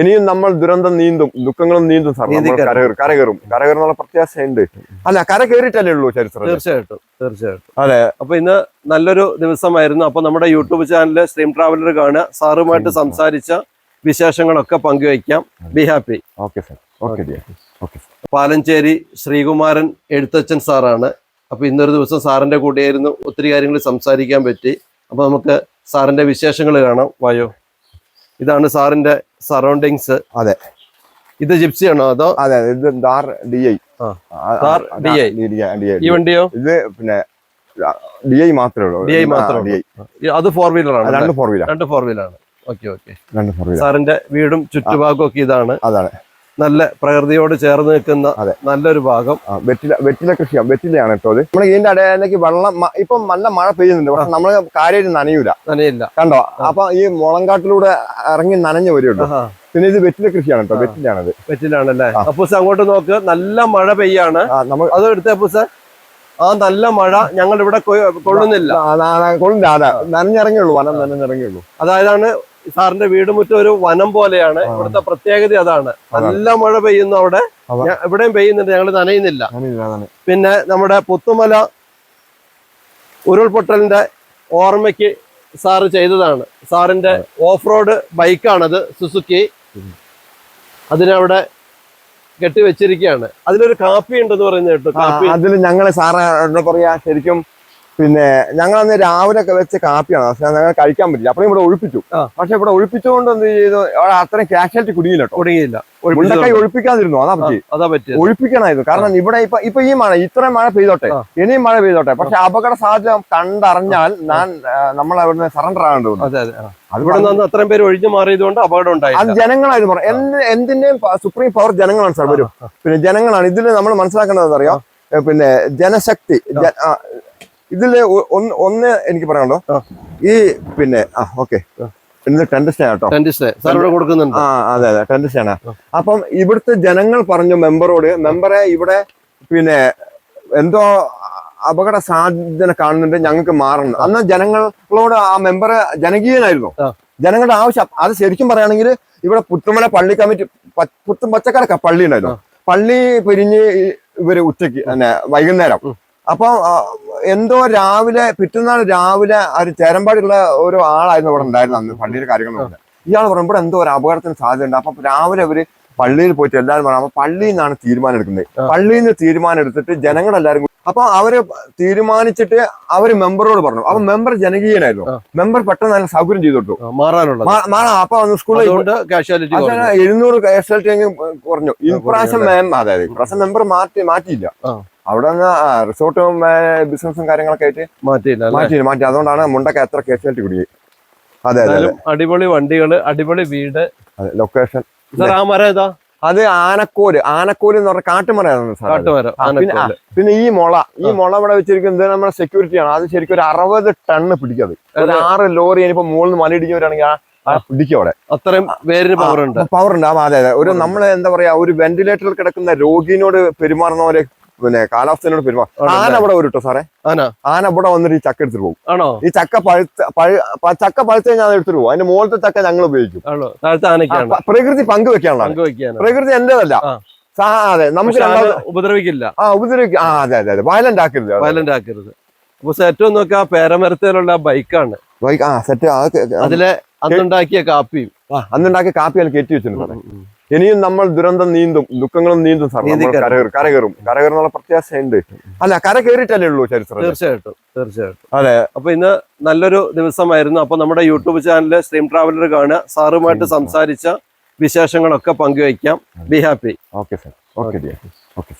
ഇനിയും നമ്മൾ ദുരന്തം നീന്തും ദുഃഖങ്ങളും നീന്തും സാർ. നമ്മൾ. കരകയറും കരകയറും. കരകയറുന്നുള്ള പ്രത്യാശയുണ്ട്. അല്ല കര കയറിയിട്ടല്ലേ ഉള്ളൂ ചരിത്രം തീർച്ചയായിട്ടും തീർച്ചയായിട്ടും. അതെ. അപ്പൊ ഇന്ന് നല്ലൊരു ദിവസമായിരുന്നു. അപ്പൊ നമ്മുടെ യൂട്യൂബ് ചാനലിൽ സ്ട്രീം ട്രാവലർ കാണുക സാറുമായിട്ട് സംസാരിച്ച വിശേഷങ്ങളൊക്കെ പങ്കുവയ്ക്കാം. Be happy okay sir okay okay Palancheri Sreekumaran Ezhuthachan സാറാണ്. അപ്പൊ ഇന്നൊരു ദിവസം സാറിന്റെ കൂടെയായിരുന്നു ഒത്തിരി കാര്യങ്ങൾ സംസാരിക്കാൻ പറ്റി. അപ്പൊ നമുക്ക് സാറിന്റെ വിശേഷങ്ങൾ കാണാം. വായോ. ഇതാണ് സാറിന്റെ സറൗണ്ടിങ്സ് അതെ. ഇത് ജിപ്സി ആണോ അതോ? അതെ ഇത് ഡാർ ഡി ഐ. ഈ വണ്ടിയോ? ഇത് പിന്നെ ഡി ഐ മാത്രമേ ഉള്ളൂ. ഡി ഐ മാത്രമേ അത് ഫോർ വീലർ ആണ് രണ്ട് ഫോർ വീലർ രണ്ട് ഫോർ വീലർ ആണ്. ഓക്കെ ഓക്കെ രണ്ട് ഫോർ വീലർ സാറിന്റെ വീടും ചുറ്റുഭാഗവും ഒക്കെ ഇതാണ്. അതാണ്. നല്ല പ്രകൃതിയോട് ചേർന്ന് നിൽക്കുന്ന അതെ. നല്ലൊരു ഭാഗം. വെറ്റില വെറ്റില കൃഷിയാണ് വെറ്റിലയാണ് കേട്ടോ അത് നമ്മൾ ഇതിന്റെ ഇടയിലേക്ക് വെള്ളം ഇപ്പൊ നല്ല മഴ പെയ്യുന്നുണ്ട് പക്ഷെ നമ്മൾ കാര്യമായിട്ട് നനയൂല. നനയില്ല. കണ്ടോ? അപ്പൊ ഈ മുളങ്കാട്ടിലൂടെ ഇറങ്ങി നനഞ്ഞു വരുള്ളൂ. പിന്നെ ഇത് വെറ്റില കൃഷിയാണ് കേട്ടോ. വെറ്റിലാണത് വെറ്റിലാണല്ലേ. അപ്പൂസ് അങ്ങോട്ട് നോക്ക്. നല്ല മഴ പെയ്യാണ്. അത് എടുത്ത അപ്പൂസ്. ആ നല്ല മഴ ഞങ്ങൾ ഇവിടെ കൊള്ളുന്നില്ല. കൊള്ളില്ല അതാ. നനഞ്ഞിറങ്ങിയുള്ളൂ വനം നനഞ്ഞിറങ്ങിയുള്ളൂ. അതായതാണ് സാറിന്റെ വീട് മുറ്റം ഒരു വനം പോലെയാണ്. ഇവിടുത്തെ പ്രത്യേകത അതാണ്. നല്ല മഴ പെയ്യുന്നു അവിടെ. എവിടെയും പെയ്യുന്നുണ്ട്. ഞങ്ങൾ നനയുന്നില്ല. പിന്നെ നമ്മുടെ പുത്തുമല ഉരുൾപൊട്ടലിന്റെ ഓർമ്മയ്ക്ക് സാറ് ചെയ്തതാണ്. സാറിന്റെ ഓഫ് റോഡ് ബൈക്കാണത് സുസുക്കി. അതിനവിടെ കെട്ടിവെച്ചിരിക്കുകയാണ്. അതിലൊരു കാപ്പി ഉണ്ടെന്ന് പറയുന്നത് കേട്ടു. കാപ്പി. അതിൽ ഞങ്ങൾ സാറ് എന്താ പറയാ ശരിക്കും പിന്നെ ഞങ്ങൾ അന്ന് രാവിലെ ഒക്കെ വെച്ച കാപ്പിയാണ്. ഞങ്ങൾ കഴിക്കാൻ പറ്റില്ല. അപ്പഴും ഇവിടെ ഒഴിപ്പിച്ചു. പക്ഷെ ഇവിടെ ഒഴിപ്പിച്ചുകൊണ്ട് എന്ത് ചെയ്തു? അത്രയും കാഷ്വാലിറ്റി കുടുങ്ങിയില്ല കുടുങ്ങിയില്ല മുണ്ടക്കൈ ഒഴിപ്പിക്കാതിരുന്നു. അതാ പറ്റി അതാ പറ്റി ഒഴിപ്പിക്കണമായിരുന്നു കാരണം ഇവിടെ ഇപ്പൊ ഇപ്പൊ ഈ മഴ ഇത്രയും മഴ പെയ്തോട്ടെ. ഇനിയും മഴ പെയ്തോട്ടെ. പക്ഷെ അപകട സാധ്യത കണ്ടറിഞ്ഞാൽ ഞാൻ നമ്മൾ അവിടുന്ന് സറണ്ടർ ആകേണ്ടി വന്നു. അതെ അതെ. ആ. അത് ഇവിടെ നിന്ന് അത്രയും പേര് ഒഴിഞ്ഞു മാറിയതുകൊണ്ട് അപകടം അത് ഉണ്ടായില്ല ജനങ്ങളായിരുന്നു പറഞ്ഞു എന്തിന്റെയും സുപ്രീം പവർ ജനങ്ങളാണ് സാർ വരും. പിന്നെ ജനങ്ങളാണ്. ഇതിൽ നമ്മൾ മനസ്സിലാക്കേണ്ടത് അറിയാം? പിന്നെ ജനശക്തി ഇതിൽ ഒന്ന് ഒന്ന് എനിക്ക് പറയാനുണ്ടോ. ഈ പിന്നെ ആ ഓക്കെ. ടെന്റ് സ്റ്റേ ആട്ടോ. കൊടുക്കുന്നുണ്ട്. ആ അതെ അതെ ടെന്റ് സ്റ്റേ ആണ്. അപ്പം ഇവിടുത്തെ ജനങ്ങൾ പറഞ്ഞു മെമ്പറോട് മെമ്പറെ ഇവിടെ പിന്നെ എന്തോ അപകട സാധ്യത കാണുന്നുണ്ട് ഞങ്ങൾക്ക് മാറണം. അന്ന് ജനങ്ങളോട് ആ മെമ്പർ ജനകീയനായിരുന്നു. ജനങ്ങളുടെ ആവശ്യം. അത് ശരിക്കും പറയുകയാണെങ്കിൽ ഇവിടെ പുത്തുമല പള്ളി കമ്മിറ്റി പുത്തും പച്ചക്കടക്ക പള്ളി ഉണ്ടായിരുന്നു. പള്ളി പിരിഞ്ഞ് ഇവർ ഉച്ചയ്ക്ക് വൈകുന്നേരം. ഉം. അപ്പൊ എന്തോ രാവിലെ പിറ്റന്നാൾ രാവിലെ ഒരു ചേരമ്പാടിയുള്ള ഒരു ആളായിരുന്നു ഇവിടെ ഉണ്ടായിരുന്നു അന്ന് പള്ളിയിലെ കാര്യങ്ങളൊക്കെ ഇയാൾ പറഞ്ഞു ഇവിടെ എന്തോ ഒരു അപകടത്തിന് സാധ്യതയുണ്ട്. അപ്പൊ രാവിലെ അവർ പള്ളിയിൽ പോയിട്ട് എല്ലാവരും പറഞ്ഞു അപ്പൊ പള്ളിയിൽ നിന്നാണ് തീരുമാനം എടുക്കുന്നത്. പള്ളിയിൽ നിന്ന് തീരുമാനം എടുത്തിട്ട് ജനങ്ങളെല്ലാരും അപ്പൊ അവർ തീരുമാനിച്ചിട്ട് അവർ മെമ്പറോട് പറഞ്ഞു. അപ്പൊ മെമ്പർ ജനകീയനായിരുന്നു. മെമ്പർ പെട്ടെന്ന് അതിന് സൗകര്യം ചെയ്തു കൊടുത്തു. അപ്പൊ സ്കൂളിൽ കാഷ്വാലിറ്റി എഴുന്നൂറ് റിസൾട്ട് കുറഞ്ഞു. ഇപ്രാവശ്യം അതായത് അതെ അതെ ഇപ്രാവശ്യം മെമ്പർ മാറ്റി മാറ്റിയില്ല. അവിടെ നിന്ന് റിസോർട്ടും ബിസിനസ്സും കാര്യങ്ങളൊക്കെ ആയിട്ട് മാറ്റിയില്ല മാറ്റി മാറ്റി അതുകൊണ്ടാണ് മുണ്ടൊക്കെ എത്ര കാഷ്വാലിറ്റി കുടുങ്ങി അതെ അതെ അതെ. അടിപൊളി വണ്ടികൾ അടിപൊളി വീട്. അതെ ലൊക്കേഷൻ സാർ ആ മരം ഏതാ? അത് ആനക്കോൽ. ആനക്കോൽ എന്ന് പറഞ്ഞ കാട്ടുമറയാണ് കാട്ടുമര പിന്നെ പിന്നെ ഈ മുള. ഈ മുള ഇവിടെ വെച്ചിരിക്കുന്നത് നമ്മുടെ സെക്യൂരിറ്റി ആണ്. അത് ശരിക്കും ഒരു അറുപത് ടണ്ണ് പിടിക്കത് ഒരു ആറ് ലോറി ഇനിയിപ്പോ മുകളിൽ നിന്ന് മല ആ- പിടിക്കും അവിടെ. അത്രയും പവർ ഉണ്ട്. പവർ ഉണ്ട്. അതെ അതെ. ഒരു നമ്മൾ എന്താ പറയാ ഒരു വെന്റിലേറ്ററിൽ കിടക്കുന്ന രോഗിനോട് പെരുമാറുന്ന പോലെ പിന്നെ കാലാവസ്ഥയോട് പെരുമാറും? ആന ഇവിടെ വരും കേട്ടോ സാറേ? ആന? ആന ഇവിടെ വന്നിട്ട് ഈ ചക്ക എടുത്തിട്ട് പോകും. ആണോ? ഈ ചക്ക പഴുത്ത പഴു- ചക്ക പഴുത്ത കഴിഞ്ഞാൽ അത് എടുത്തിട്ട് പോകും. അതിന്റെ മുകളിലത്തെ ചക്ക ഞങ്ങൾ ഉപയോഗിക്കും. പ്രകൃതി പങ്കുവെക്കാനുള്ള പ്രകൃതി എന്റേതല്ല. അതെ. നമുക്ക് ഉപദ്രവിക്കില്ല. ആ ഉപദ്രവിക്കും ആ അതെ അതെ അതെ. വയലന്റ് ആക്കരുത്. വയലന്റ് ആക്കരുത്. അപ്പൊ ഏറ്റവും നോക്കുക പേരമരത്തിലുള്ള ബൈക്കാണ്. ബൈക്ക് ആ സെറ്റ് അതിലെ അന്നുണ്ടാക്കിയ കാപ്പിയും. അന്നുണ്ടാക്കിയ കാപ്പി അതിൽ കയറ്റി വെച്ചിട്ടുണ്ട് ഇനിയും നമ്മൾ ദുരന്തം നീന്തും ദുഃഖങ്ങളും നീന്തും സാർ. കരകയറും കരകയറും കരകയറുന്നുള്ള പ്രത്യാശയുണ്ട്. അല്ല കര കയറിയിട്ടല്ലേ ഉള്ളൂ ചരിത്രം. തീർച്ചയായിട്ടും തീർച്ചയായിട്ടും. അതെ. അപ്പൊ ഇന്ന് നല്ലൊരു ദിവസമായിരുന്നു. അപ്പൊ നമ്മുടെ യൂട്യൂബ് ചാനലിൽ സ്ട്രീം ട്രാവലർ കാണുക സാറുമായിട്ട് സംസാരിച്ച വിശേഷങ്ങളൊക്കെ പങ്കുവയ്ക്കാം. Be happy okay sir okay okay